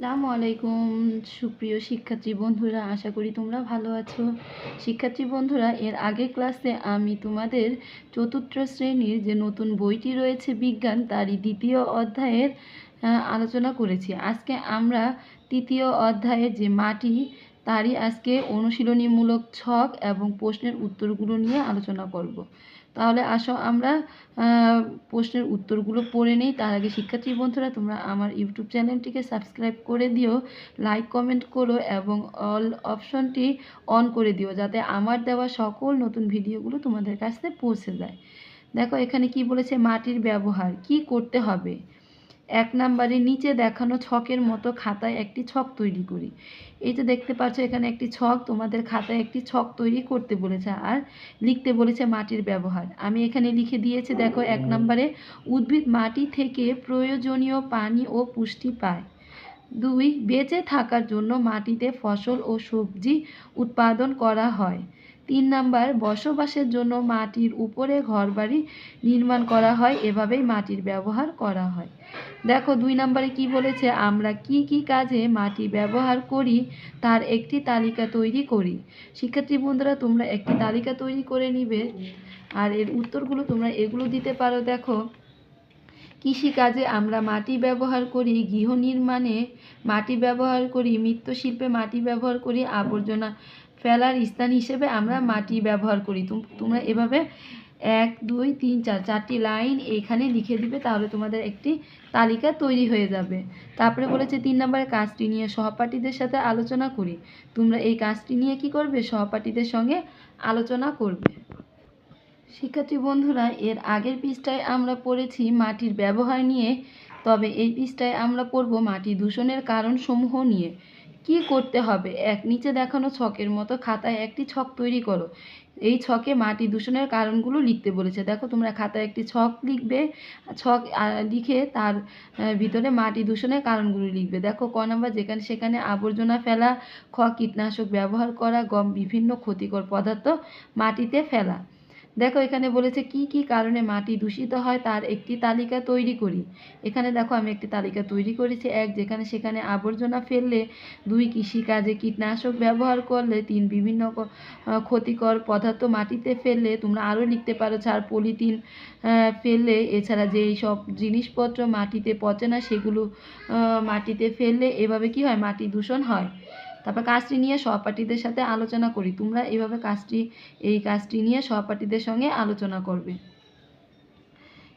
আসসালামু আলাইকুম। সুপ্রিয় শিক্ষার্থী বন্ধুরা, আশা করি তোমরা ভালো আছো। শিক্ষার্থী বন্ধুরা, এর আগের ক্লাসে আমি তোমাদের চতুর্থ শ্রেণির যে নতুন বইটি রয়েছে বিজ্ঞান, তারই দ্বিতীয় অধ্যায়ের আলোচনা করেছি। আজকে আমরা তৃতীয় অধ্যায়ের যে মাটি, তারই আজকে অনুশীলনীমূলক ছক এবং প্রশ্নের উত্তরগুলো নিয়ে আলোচনা করব। তাহলে আসো আমরা প্রশ্নের উত্তরগুলো পড়ে নিই। তার আগে শিক্ষার্থী বন্ধুরা, তোমরা আমার ইউটিউব চ্যানেলটিকে সাবস্ক্রাইব করে দিও, লাইক, কমেন্ট করো এবং অল অপশনটি অন করে দিও যাতে আমার দেওয়া সকল নতুন ভিডিওগুলো তোমাদের কাছে পৌঁছে যায়। দেখো এখানে কি বলেছে, মাটির ব্যবহার, কি করতে হবে? এক নাম্বারে নিচে দেখানো ছকের মতো খাতায় একটি ছক তৈরি করি। এই যে দেখতে পাচ্ছ, এখানে একটি ছক, তোমাদের খাতায় একটি ছক তৈরি করতে বলেছে আর লিখতে বলেছে মাটির ব্যবহার। আমি এখানে লিখে দিয়েছি, দেখো, এক নাম্বারে উদ্ভিদ মাটি থেকে প্রয়োজনীয় পানি ও পুষ্টি পায়। দুই, বেঁচে থাকার জন্য মাটিতে ফসল ও সবজি উৎপাদন করা হয়। তিন নাম্বার, বসবাসের জন্য মাটির উপরে ঘরবাড়ি নির্মাণ করা হয়, এভাবেই মাটির ব্যবহার করা হয়। দেখো, দুই নম্বরে কি বলেছে, আমরা কি কি কাজে মাটি ব্যবহার করি, তার একটি তালিকা তৈরি করি। শিক্ষার্থী বন্ধুরা, তোমরা একটি তালিকা তৈরি করে নিবে। আর এর উত্তরগুলো তোমরা এগুলো দিতে পারো, দেখো। কৃষিকাজে আমরা মাটি ব্যবহার করি, গৃহ নির্মাণে মাটি ব্যবহার করি মৃৎশিল্পে মাটি ব্যবহার করি, আবর্জনা ফেলার স্থান হিসেবে আমরা মাটি ব্যবহার করি। তুম- তোমরা এভাবে এক, দুই, তিন, চার, চারটি লাইন এখানে লিখে দিবে, তাহলে তোমাদের একটি তালিকা তৈরি হয়ে যাবে। তারপরে বলেছে, তিন নম্বরে কাজটি নিয়ে সহপাঠীদের সাথে আলোচনা করি। তোমরা এই কাজটি নিয়ে কি করবে? সহপাঠীদের সঙ্গে আলোচনা করবে। শিক্ষার্থী বন্ধুরা, এর আগের পৃষ্ঠায় আমরা পড়েছি মাটির ব্যবহার নিয়ে। তবে এই পৃষ্ঠায় আমরা পড়ব মাটি দূষণের কারণসমূহ নিয়ে। কি করতে হবে? এক, নিচে দেখানো ছকের মতো খাতায় একটি ছক তৈরি করো। এই ছকে মাটি দূষণের কারণগুলো লিখতে বলেছে। দেখো, তোমরা খাতায় একটি ছক লিখবে, ছক লিখে তার ভিতরে মাটি দূষণের কারণগুলো লিখবে। দেখো, ক নাম্বার, যেখানে, সেখানে আবর্জনা ফেলা, খ, কীটনাশক ব্যবহার করা গম বিভিন্ন ক্ষতিকর পদার্থ মাটিতে ফেলা। দেখো, এখানে বলেছে কি কি কারণে মাটি দূষিত হয় তার একটি তালিকা তৈরি করি। এখানে দেখো, আমি একটি তালিকা তৈরি করেছি। এক, যেখানে সেখানে আবর্জনা ফেললে, দুই, কৃষিকাজে কীটনাশক ব্যবহার করলে, তিন, বিভিন্ন ক্ষতিকর পদার্থ মাটিতে ফেললে, তোমরা আরও লিখতে পারো চার পলিথিন ফেললে, এছাড়া যে সব জিনিসপত্র মাটিতে পচে না, সেগুলো মাটিতে ফেললে, এভাবে কি হয়? মাটি দূষণ হয়। তারপর কাজটি নিয়ে সহপাঠীদের সাথে আলোচনা করি। তোমরা এইভাবে কাজটি, এই কাজটি নিয়ে সহপাঠীদের সঙ্গে আলোচনা করবে।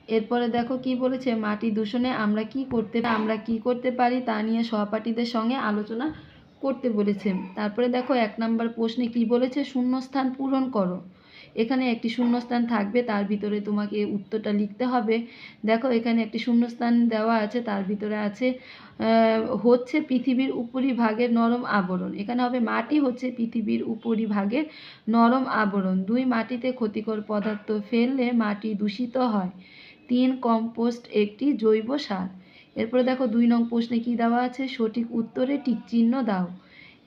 এরপরে দেখো কি বলেছে, মাটি দূষণে আমরা কি করতে, আমরা কি করতে পারি তা নিয়ে সহপাঠীদের সঙ্গে আলোচনা করতে বলেছে। তারপরে দেখো এক নম্বর প্রশ্নে কি বলেছে, শূন্যস্থান পূরণ করো। এখানে একটি শূন্যস্থান থাকবে, তার ভিতরে তোমাকে উত্তরটা লিখতে হবে। দেখো, এখানে একটি শূন্যস্থান দেওয়া আছে, তার ভিতরে আছে হচ্ছে পৃথিবীর উপরিভাগের নরম আবরণ। এখানে হবে মাটি, হচ্ছে পৃথিবীর উপরিভাগের নরম আবরণ। দুই মাটিতে ক্ষতিকর পদার্থ ফেললে মাটি দূষিত হয়। তিন, কম্পোস্ট একটি জৈব সার। এরপরে দেখো, দুই নং প্রশ্নে কি দেওয়া আছে? সঠিক উত্তরে টিক চিহ্ন দাও।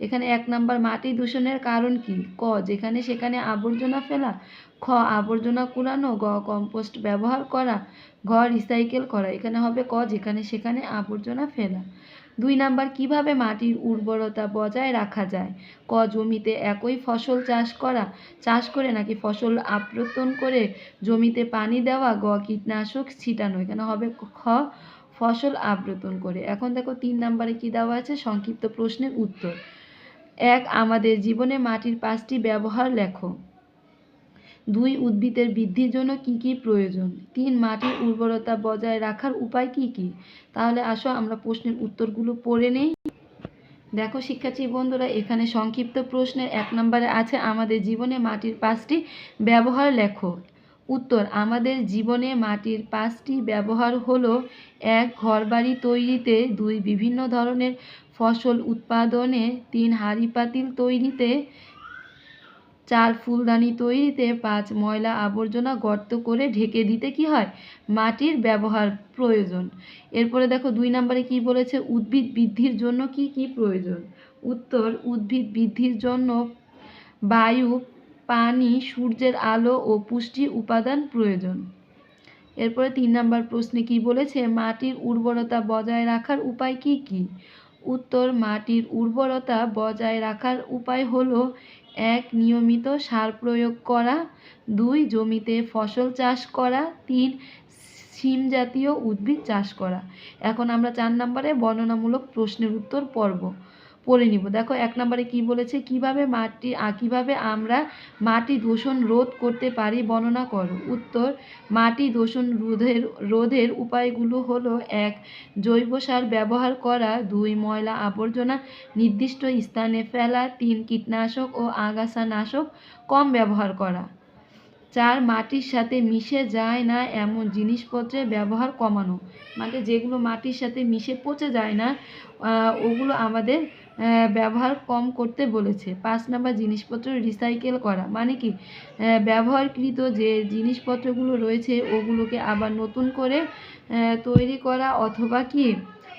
এখানে এক নাম্বার মাটি দূষণের কারণ কি? ক, যেখানে সেখানে আবর্জনা ফেলা। খ, আবর্জনা কুড়ানো। গ, কম্পোস্ট ব্যবহার করা। ঘ, রিসাইকেল করা। এখানে হবে ক, যেখানে সেখানে আবর্জনা ফেলা। দুই নাম্বার, কীভাবে মাটির উর্বরতা বজায় রাখা যায়? ক, জমিতে একই ফসল চাষ করা। চাষ করে নাকি ফসল আবর্তন করে জমিতে পানি দেওয়া? গ, কীটনাশক ছিটানো। এখানে হবে খ, ফসল আবর্তন করে। এখন দেখো তিন নম্বরে কি দেওয়া আছে? সংক্ষিপ্ত প্রশ্নের উত্তর। এক, আমাদের জীবনে মাটির পাঁচটি ব্যবহার লেখো। দুই, উদ্ভিদের বৃদ্ধির জন্য কি কি প্রয়োজন? তিন, মাটির উর্বরতা বজায় রাখার উপায় কি কি? তাহলে আসো, আমরা প্রশ্নের উত্তরগুলো পড়ে নেই। দেখো, শিক্ষার্থী বন্ধুরা, এখানে সংক্ষিপ্ত প্রশ্নের এক নম্বরে আছে, আমাদের জীবনে মাটির পাঁচটি ব্যবহার লেখো। উত্তর, আমাদের জীবনে মাটির পাঁচটি ব্যবহার হলো, এক, ঘরবাড়ি তৈরিতে, দুই, বিভিন্ন ধরনের ফসল উৎপাদনে তিন হাঁড়ি পাতিল তৈরিতে, চার ফুলদানি তৈরিতে পাঁচ ময়লা আবর্জনা গর্ত করে ঢেকে দিতে কি হয়? মাটির ব্যবহার প্রয়োজন। এরপরে দেখো দুই নম্বরে কি বলেছে? উদ্ভিদ বৃদ্ধির জন্য কি কি প্রয়োজন? উত্তর, উদ্ভিদ বৃদ্ধির জন্য বায়ু, পানি, সূর্যের আলো ও পুষ্টি উপাদান প্রয়োজন। এরপরে তিন নম্বর প্রশ্নে কি বলেছে? মাটির উর্বরতা বজায় রাখার উপায় কি কি? উত্তর মাটির উর্বরতা বজায় রাখার উপায় হলো এক, নিয়মিত সার প্রয়োগ করা, দুই, জমিতে ফসল চাষ করা, তিন, শিম জাতীয় উদ্ভিদ চাষ করা। এখন আমরা চার নম্বরে বর্ণনামূলক প্রশ্নের উত্তর পর্ব পড়ে নিব। দেখো, এক নম্বরে কি বলেছে? কীভাবে মাটি কীভাবে আমরা মাটি দূষণ রোধ করতে পারি বর্ণনা করো। উত্তর, মাটি দূষণ রোধের রোধের উপায়গুলো হলো, এক, জৈব সার ব্যবহার করা, দুই, ময়লা আবর্জনা নির্দিষ্ট স্থানে ফেলা, তিন, কীটনাশক ও আগাছানাশক কম ব্যবহার করা। চার মাটির সাথে মিশে যায় না এমন জিনিসপত্রের ব্যবহার কমানো। মানে যেগুলো মাটির সাথে মিশে পচে যায় না ওগুলো আমাদের ব্যবহার কম করতে বলেছে। পাঁচ নাম্বার জিনিসপত্র রিসাইকেল করা। মানে কি? ব্যবহারকৃত যে জিনিসপত্রগুলো রয়েছে, ওগুলোকে আবার নতুন করে তৈরি করা অথবা কি?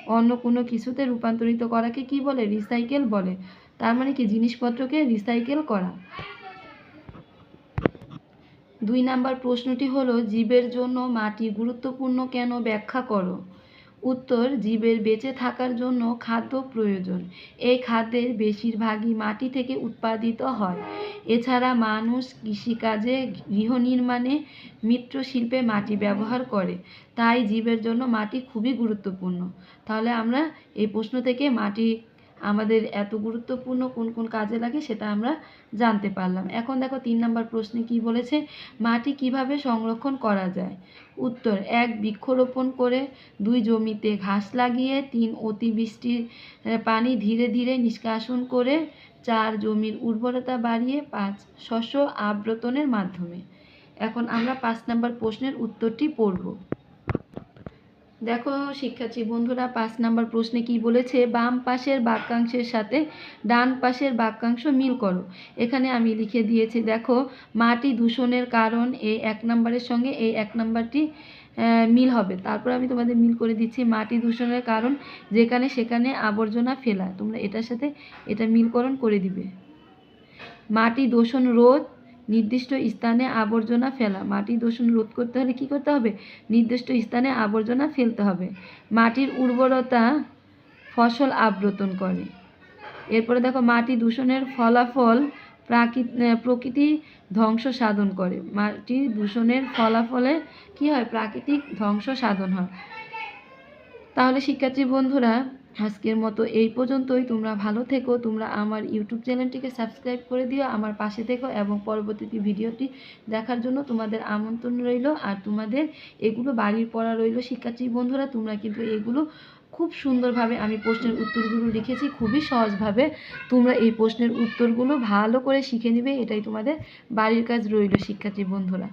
অন্য কোনো কিছুতে রূপান্তরিত করাকে কি বলে? রিসাইকেল বলে। তার মানে কি? জিনিসপত্রকে রিসাইকেল করা। দুই নাম্বার প্রশ্নটি হলো, জীবের জন্য মাটি গুরুত্বপূর্ণ কেন ব্যাখ্যা করো? উত্তর, জীবের বেঁচে থাকার জন্য খাদ্য প্রয়োজন। এই খাদ্যের বেশিরভাগই মাটি থেকে উৎপাদিত হয়। এছাড়া মানুষ কৃষিকাজে গৃহ নির্মাণে মৃৎশিল্পে মাটি ব্যবহার করে, তাই জীবের জন্য মাটি খুবই গুরুত্বপূর্ণ। তাহলে আমরা এই প্রশ্ন থেকে মাটি আমাদের এত গুরুত্বপূর্ণ কোন কোন কাজে লাগে সেটা আমরা জানতে পারলাম। এখন দেখো তিন নম্বর প্রশ্নে কি বলেছে, মাটি কীভাবে সংরক্ষণ করা যায়? উত্তর, এক, বৃক্ষরোপণ করে, দুই, জমিতে ঘাস লাগিয়ে, তিন, অতিবৃষ্টির পানি ধীরে ধীরে নিষ্কাশন করে, চার, জমির উর্বরতা বাড়িয়ে, পাঁচ, শস্য আব্রতনের মাধ্যমে। এখন আমরা পাঁচ নম্বর প্রশ্নের উত্তরটি পড়ব। দেখো শিক্ষার্থী বন্ধুরা, পাঁচ নাম্বার প্রশ্নে কি বলেছে? বাম পাশের বাক্যাংশের সাথে ডান পাশের বাক্যাংশ মিল করো। এখানে আমি লিখে দিয়েছি, দেখো, মাটি দূষণের কারণ এই এক নাম্বারের সঙ্গে এই এক নাম্বারটি মিল হবে। তারপর আমি তোমাদের মিল করে দিচ্ছি, মাটি দূষণের কারণ যেখানে সেখানে আবর্জনা ফেলা তোমরা এটার সাথে এটা মিলকরণ করে দিবে। মাটি দূষণ রোধ নির্দিষ্ট স্থানে আবর্জনা ফেলা। মাটি দূষণ রোধ করতে হলে কি করতে হবে? নির্দিষ্ট স্থানে আবর্জনা ফেলতে হবে। মাটির উর্বরতা ফসল আবর্তন করে। এরপরে দেখো, মাটি দূষণের ফলাফল প্রাকৃত ধ্বংস সাধন করে। মাটি দূষণের ফলাফলে কি হয়? প্রাকৃতিক ধ্বংস সাধন হয়। তাহলে শিক্ষার্থী বন্ধুরা আজকের মতো এই পর্যন্তই। তোমরা ভালো থেকো, তোমরা আমার ইউটিউব চ্যানেলটিকে সাবস্ক্রাইব করে দিও, আমার পাশে থেকো এবং পরবর্তী ভিডিওটি দেখার জন্য তোমাদের আমন্ত্রণ রইল। আর তোমাদের এগুলো বাড়ির পড়া রইল। শিক্ষার্থী বন্ধুরা, তোমরা কিন্তু এগুলো খুব সুন্দরভাবে আমি প্রশ্নের উত্তরগুলো লিখেছি, খুবই সহজভাবে তোমরা এই প্রশ্নের উত্তরগুলো ভালো করে শিখে নিবে। এটাই তোমাদের বাড়ির কাজ রইল, শিক্ষার্থী বন্ধুরা।